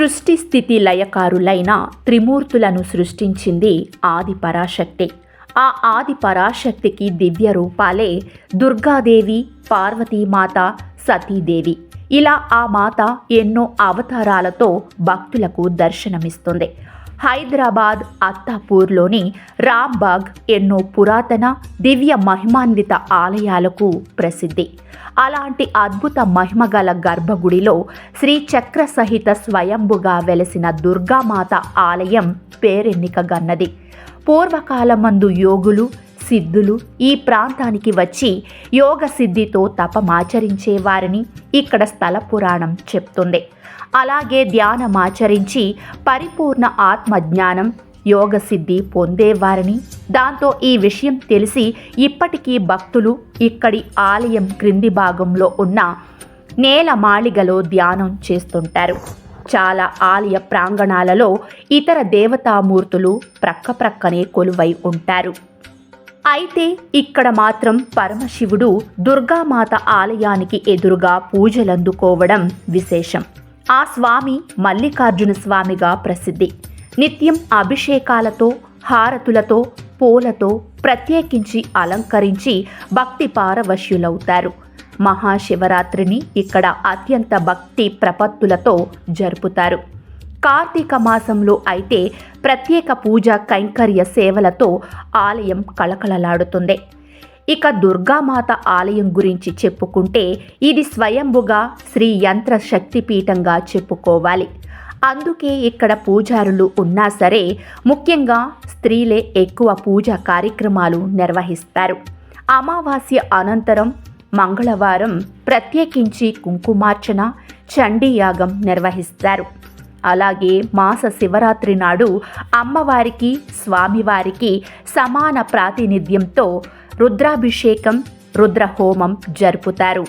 సృష్టి స్థితి లయకారులైన త్రిమూర్తులను సృష్టించింది ఆది పరాశక్తి. ఆ ఆది పరాశక్తికి దివ్య రూపాలే దుర్గాదేవి పార్వతీమాత సతీదేవి. ఇలా ఆ మాత ఎన్నో అవతారాలతో భక్తులకు దర్శనమిస్తుంది. హైదరాబాద్ అత్తాపూర్లోని రాంబాగ్ ఎన్నో పురాతన దివ్య మహిమాన్విత ఆలయాలకు ప్రసిద్ధి. అలాంటి అద్భుత మహిమగల గర్భగుడిలో శ్రీ చక్ర సహిత స్వయంభుగా వెలసిన దుర్గామాత ఆలయం పేరెన్నికగన్నది. పూర్వకాలమందు యోగులు సిద్ధులు ఈ ప్రాంతానికి వచ్చి యోగ సిద్ధితో తపమాచరించే వారిని ఇక్కడ స్థల పురాణం చెప్తుంది. అలాగే ధ్యానమాచరించి పరిపూర్ణ ఆత్మజ్ఞానం యోగ సిద్ధి పొందేవారని దాంతో ఈ విషయం తెలిసి ఇప్పటికీ భక్తులు ఇక్కడి ఆలయం క్రింది భాగంలో ఉన్న నేల మాళిగలో ధ్యానం చేస్తుంటారు. చాలా ఆలయ ప్రాంగణాలలో ఇతర దేవతామూర్తులు ప్రక్కప్రక్కనే కొలువై ఉంటారు. అయితే ఇక్కడ మాత్రం పరమశివుడు దుర్గామాత ఆలయానికి ఎదురుగా పూజలందుకోవడం విశేషం. ఆ స్వామి మల్లికార్జున స్వామిగా ప్రసిద్ధి. నిత్యం అభిషేకాలతో హారతులతో పూలతో ప్రత్యేకించి అలంకరించి భక్తి పారవశ్యులవుతారు. మహాశివరాత్రిని ఇక్కడ అత్యంత భక్తి ప్రపత్తులతో జరుపుతారు. కార్తీక మాసంలో అయితే ప్రత్యేక పూజ కైంకర్య సేవలతో ఆలయం కళకళలాడుతుంది. ఇక దుర్గామాత ఆలయం గురించి చెప్పుకుంటే ఇది స్వయంభుగా శ్రీ యంత్ర శక్తిపీఠంగా చెప్పుకోవాలి. అందుకే ఇక్కడ పూజారులు ఉన్నా సరే ముఖ్యంగా స్త్రీలే ఎక్కువ పూజా కార్యక్రమాలు నిర్వహిస్తారు. అమావాస్య అనంతరం మంగళవారం ప్రత్యేకించి కుంకుమార్చన చండీయాగం నిర్వహిస్తారు. అలాగే మాస శివరాత్రి నాడు అమ్మవారికి స్వామివారికి సమాన ప్రాతినిధ్యంతో రుద్రాభిషేకం రుద్రహోమం జరుపుతారు.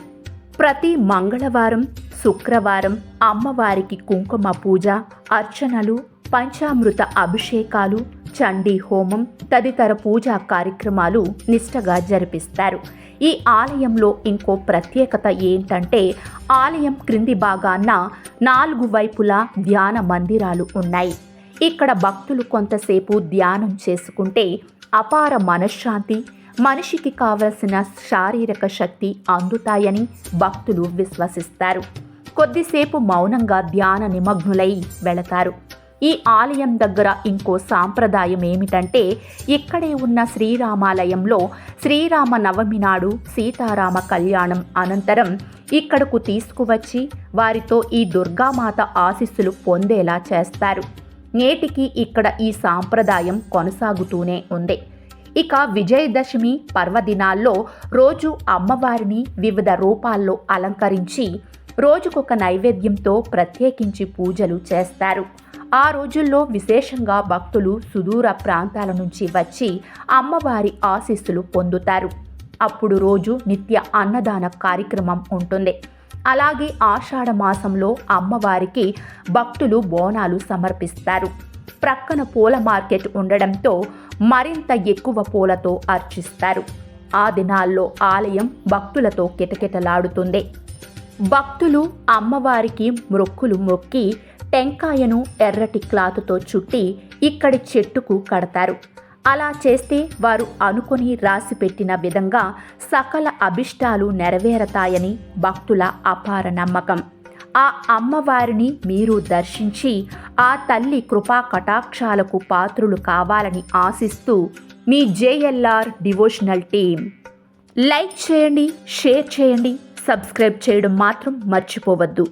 ప్రతి మంగళవారం శుక్రవారం అమ్మవారికి కుంకుమ పూజ అర్చనలు పంచామృత అభిషేకాలు చండీ హోమం తదితర పూజా కార్యక్రమాలు నిష్టగా జరిపిస్తారు. ఈ ఆలయంలో ఇంకో ప్రత్యేకత ఏంటంటే ఆలయం క్రింది భాగాన నాలుగు వైపులా ధ్యాన మందిరాలు ఉన్నాయి. ఇక్కడ భక్తులు కొంతసేపు ధ్యానం చేసుకుంటే అపార మనశ్శాంతి మనిషికి కావలసిన శారీరక శక్తి అందుతాయని భక్తులు విశ్వసిస్తారు. కొద్దిసేపు మౌనంగా ధ్యాన నిమగ్నులై వెళతారు. ఈ ఆలయం దగ్గర ఇంకో సాంప్రదాయం ఏమిటంటే ఇక్కడే ఉన్న శ్రీరామాలయంలో శ్రీరామ నవమి నాడు సీతారామ కళ్యాణం అనంతరం ఇక్కడకు తీసుకువచ్చి వారితో ఈ దుర్గామాత ఆశీస్సులు పొందేలా చేస్తారు. నేటికి ఇక్కడ ఈ సాంప్రదాయం కొనసాగుతూనే ఉంది. ఇక విజయదశమి పర్వదినాల్లో రోజు అమ్మవారిని వివిధ రూపాల్లో అలంకరించి రోజుకొక నైవేద్యంతో ప్రత్యేకించి పూజలు చేస్తారు. ఆ రోజుల్లో విశేషంగా భక్తులు సుదూర ప్రాంతాల నుంచి వచ్చి అమ్మవారి ఆశీస్సులు పొందుతారు. అప్పుడు రోజు నిత్య అన్నదాన కార్యక్రమం ఉంటుంది. అలాగే ఆషాఢ మాసంలో అమ్మవారికి భక్తులు బోనాలు సమర్పిస్తారు. ప్రక్కన పూల మార్కెట్ ఉండడంతో మరింత ఎక్కువ పూలతో అర్చిస్తారు. ఆ దినాల్లో ఆలయం భక్తులతో కిటకిటలాడుతుంది. భక్తులు అమ్మవారికి మొక్కులు మొక్కి టెంకాయను ఎర్రటి క్లాతుతో చుట్టి ఇక్కడి చెట్టుకు కడతారు. అలా చేస్తే వారు అనుకొని రాసిపెట్టిన విధంగా సకల అభిష్టాలు నెరవేరతాయని భక్తుల అపార నమ్మకం. ఆ అమ్మవారిని మీరు దర్శించి ఆ తల్లి కృపా కటాక్షాలకు పాత్రులు కావాలని ఆశిస్తూ మీ జేఎల్ఆర్ డివోషనల్ టీం లైక్ చేయండి షేర్ చేయండి సబ్స్క్రైబ్ చేయడం మాత్రం మర్చిపోవద్దు.